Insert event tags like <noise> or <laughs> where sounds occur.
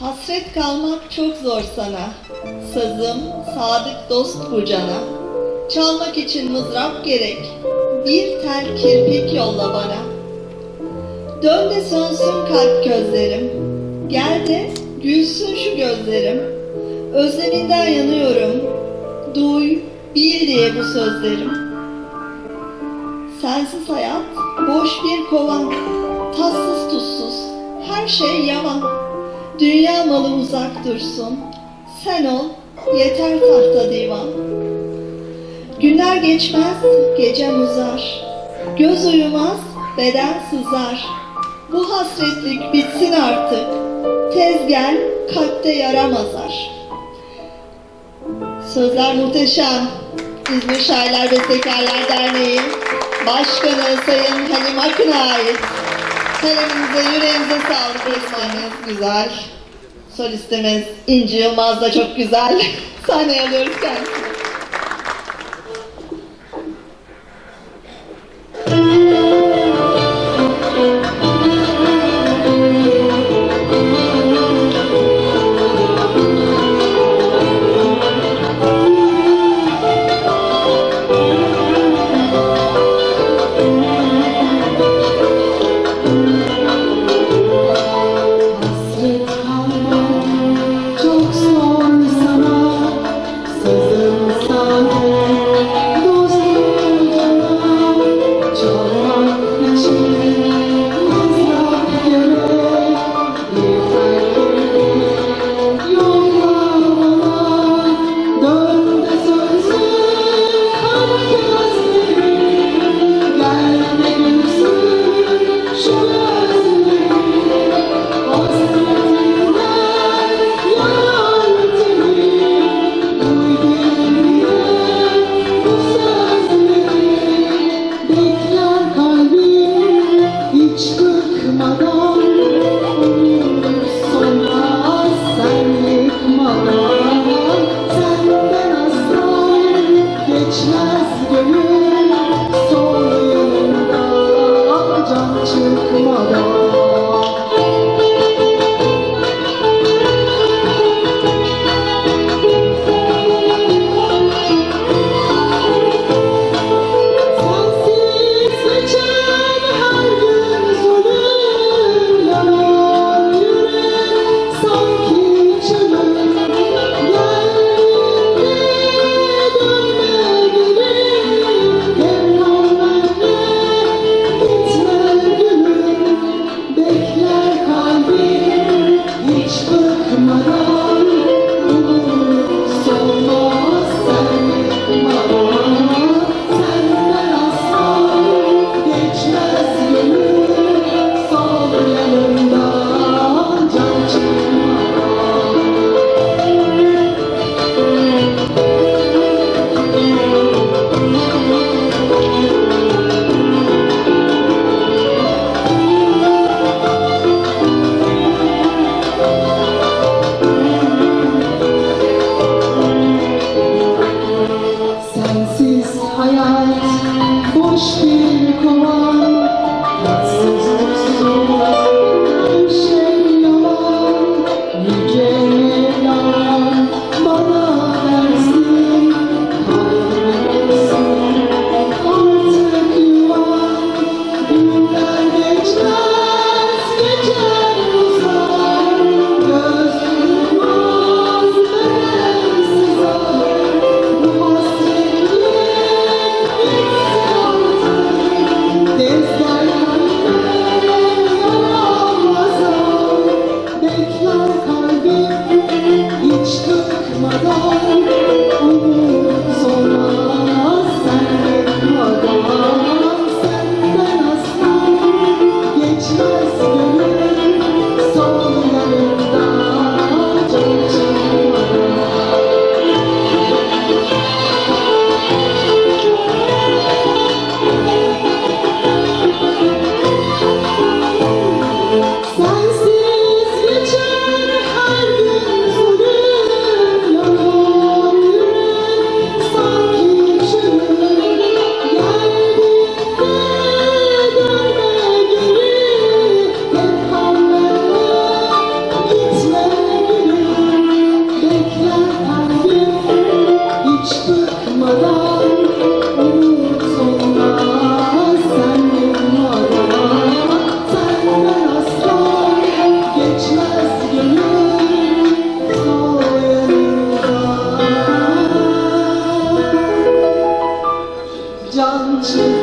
Hasret kalmak çok zor sana. Sazım, sadık dost bu cana. Çalmak için mızrap gerek. Bir tel kirpik yolla bana. Dön de sönsün kalp gözlerim. Gel de gülsün şu gözlerim. Özleminden yanıyorum. Duy, bil diye bu sözlerim. Sensiz hayat boş bir kovan. Tatsız tuzsuz, her şey yavan. Dünya malı uzak dursun. Sen ol, yeter tahta divan. Günler geçmez, gecem uzar. Göz uyumaz, beden sızar. Bu hasretlik bitsin artık. Tez gel, kalpte yaram azar. Sözler muhteşem. İzmir Şairler Bestekarlar Derneği Başkanı Sayın Halim Akın'a ait. Kaleminize, yüreğinize sağlık resminiz güzel. Solistimiz İnci Yılmaz da çok güzel. <laughs> Sahneye alıyoruz kendisini. Boş 想起。